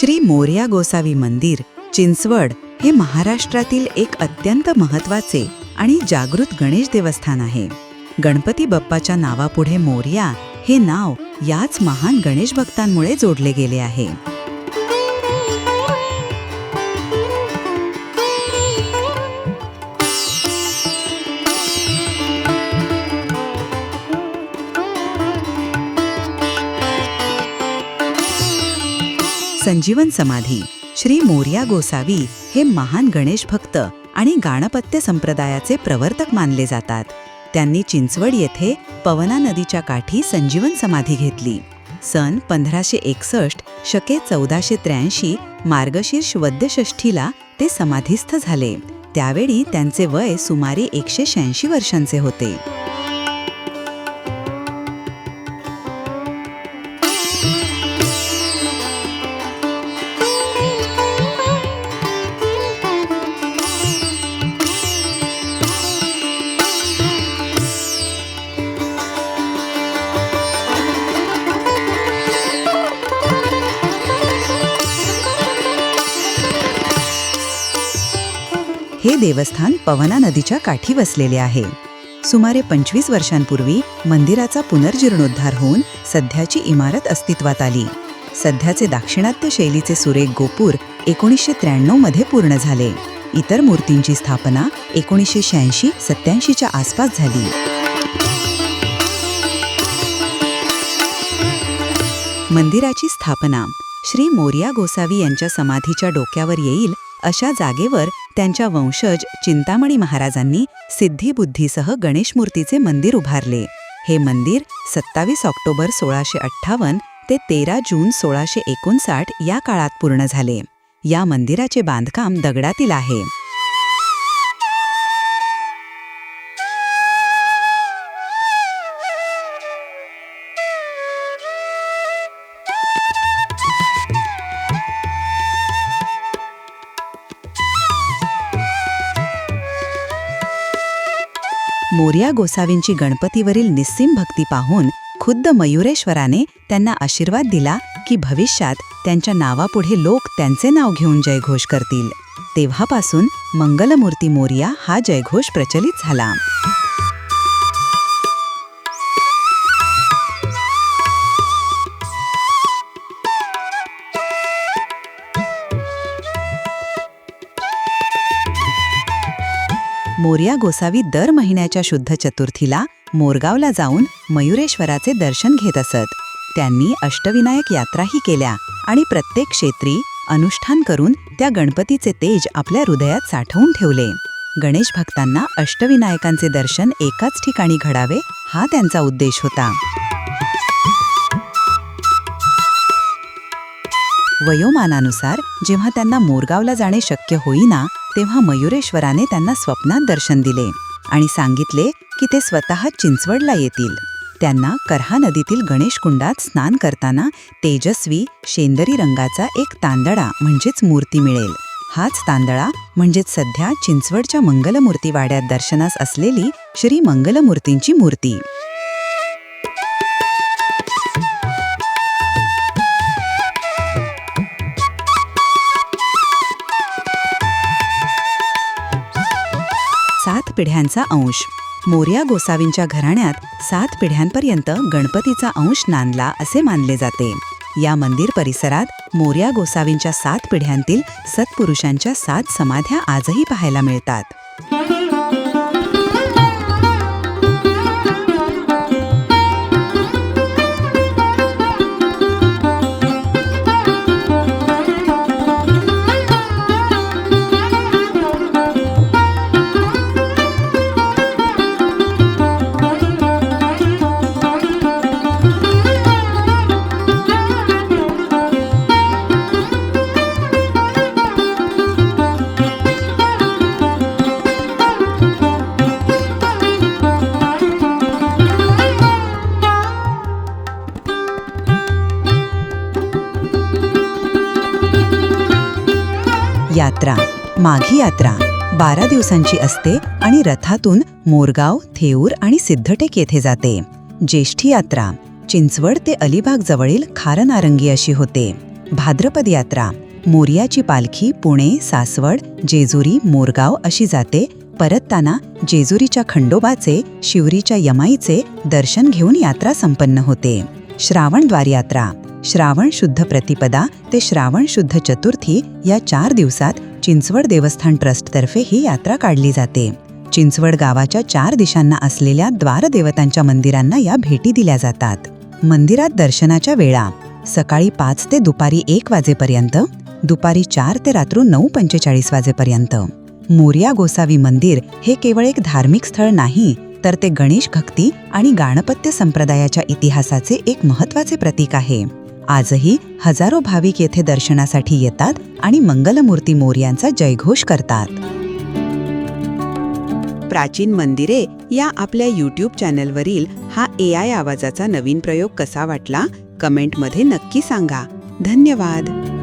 श्री मोर्या गोसावी मंदिर चिंचवड हे महाराष्ट्रातील एक अत्यंत महत्त्वाचे आणि जागृत गणेश देवस्थान आहे. गणपती बाप्पाच्या नावापुढे मोर्या हे नाव याच महान गणेश भक्तांमुळे जोडले गेले आहे. संजीवन समाधी श्री मोर्या गोसावी हे महान गणेश भक्त आणि गाणपत्य संप्रदायाचे प्रवर्तक मानले जातात. त्यांनी चिंचवड येथे पवना नदीच्या काठी संजीवन समाधी घेतली. सन पंधराशे एकसष्ट शके चौदाशे त्र्याऐंशी मार्गशीर्ष वद्यषष्ठीला ते समाधीस्थ झाले. त्यावेळी त्यांचे वय सुमारे एकशे शहाऐंशी वर्षांचे होते. हे देवस्थान पवना नदीच्या काठी वसलेले आहे. सुमारे पंचवीस वर्षांपूर्वी मंदिराचा पुनर्जीर्णोद्धार होऊन सध्याची इमारत अस्तित्वात आली. सध्याचे दाक्षिणात्य शैलीचे सुरेख गोपूर एकोणीसशे त्र्याण्णवमध्ये पूर्ण झाले. इतर मूर्तींची स्थापना एकोणीसशे शहाऐंशी सत्याऐंशीच्या आसपास झाली. मंदिराची स्थापना श्री मोर्या गोसावी यांच्या समाधीच्या डोक्यावर येईल अशा जागेवर त्यांच्या वंशज चिंतामणी महाराजांनी सिद्धिबुद्धीसह गणेश मूर्तीचे मंदिर उभारले. हे मंदिर सत्तावीस ऑक्टोबर सोळाशे अठ्ठावन्न ते तेरा जून सोळाशे एकोणसाठ या काळात पूर्ण झाले. या मंदिराचे बांधकाम दगडातील आहे. मोर्या गोसावींची गणपतीवरील निस्सीम भक्ती पाहून खुद्द मयुरेश्वराने त्यांना आशीर्वाद दिला की भविष्यात त्यांच्या नावापुढे लोक त्यांचे नाव घेऊन जयघोष करतील. तेव्हापासून मंगलमूर्ती मोर्या हा जयघोष प्रचलित झाला. मोर्या गोसावी दर महिन्याच्या शुद्ध चतुर्थीला मोरगावला जाऊन मयुरेश्वराचे दर्शन घेत असत. त्यांनी अष्टविनायक यात्राही केल्या आणि प्रत्येक क्षेत्री अनुष्ठान करून त्या गणपतीचे तेज आपल्या हृदयात साठवून ठेवले. गणेश भक्तांना अष्टविनायकांचे दर्शन एकाच ठिकाणी घडावे हा त्यांचा उद्देश होता. वयोमानानुसार जेव्हा त्यांना मोरगावला जाणे शक्य होईना तेव्हा मयुरेश्वराने त्यांना स्वप्नात दर्शन दिले आणि सांगितले की ते स्वतः चिंचवडला येतील. त्यांना करहा नदीतील गणेश कुंडात स्नान करताना तेजस्वी शेंदरी रंगाचा एक तांदळा म्हणजेच मूर्ती मिळेल. हाच तांदळा म्हणजेच सध्या चिंचवडच्या मंगलमूर्ती वाड्यात दर्शनास असलेली श्री मंगलमूर्तींची मूर्ती. पिढ्यांचा अंश. मोर्या गोसावींच्या घराण्यात सात पिढ्यांपर्यंत गणपतीचा अंश नांदला असे मानले जाते. या मंदिर परिसरात मोर्या गोसावींच्या सात पिढ्यांतील सत्पुरुषांच्या सात समाध्या आजही पाहायला मिळतात. यात्रा. माघी यात्रा. बारा दिवसांची असते आणि रथातून मोरगाव थेऊर आणि सिद्धटेक येथे जाते. ज्येष्ठी यात्रा. चिंचवड ते अलिबाग जवळील खारनारंगी अशी होते. भाद्रपद यात्रा. मोर्याची पालखी पुणे सासवड जेजुरी मोरगाव अशी जाते. परतताना जेजुरीच्या खंडोबाचे शिवरीच्या यमाईचे दर्शन घेऊन यात्रा संपन्न होते. श्रावणद्वार यात्रा. श्रावण शुद्ध प्रतिपदा ते श्रावण शुद्ध चतुर्थी या चार दिवसात चिंचवड देवस्थान ट्रस्टतर्फे ही यात्रा काढली जाते. चिंचवड गावाच्या चार दिशांना असलेल्या द्वारदेवतांच्या मंदिरांना या भेटी दिल्या जातात. मंदिरात दर्शनाच्या वेळा सकाळी पाच ते दुपारी एक वाजेपर्यंत दुपारी चार ते रात्री नऊ पंचेचाळीस वाजेपर्यंत. मोर्या गोसावी मंदिर हे केवळ एक धार्मिक स्थळ नाही तर ते गणेश भक्ती आणि गाणपत्य संप्रदायाच्या इतिहासाचे एक महत्त्वाचे प्रतीक आहे. आजही हजारो भाविक येथे दर्शनासाठी येतात आणि मंगलमूर्ती मोर्यांचा जयघोष करतात. प्राचीन मंदिरे या आपल्या यूट्यूब चॅनलवरील हा ए आय आवाजाचा नवीन प्रयोग कसा वाटला कमेंटमध्ये नक्की सांगा. धन्यवाद.